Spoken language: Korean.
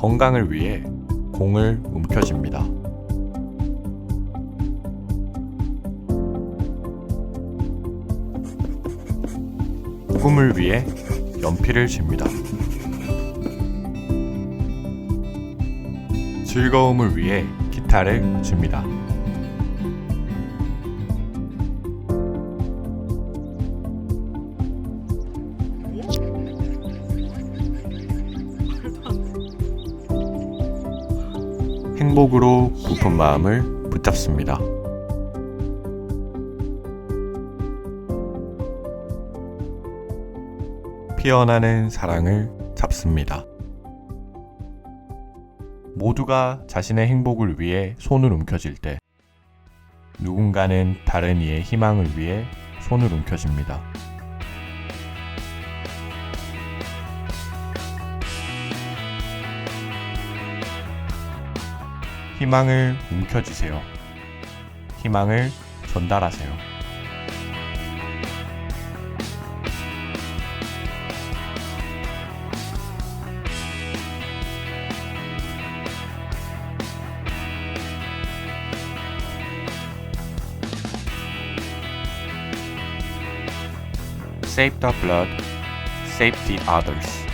건강을 위해 공을 움켜쥡니다. 꿈을 위해 연필을 칩니다. 즐거움을 위해 기타를 칩니다. 행복으로 부푼 마음을 붙잡습니다. 피어나는 사랑을 잡습니다. 모두가 자신의 행복을 위해 손을 움켜쥘 때 누군가는 다른 이의 희망을 위해 손을 움켜쥡니다. 희망을 움켜쥐세요. 희망을 전달하세요. Save the blood, save the others.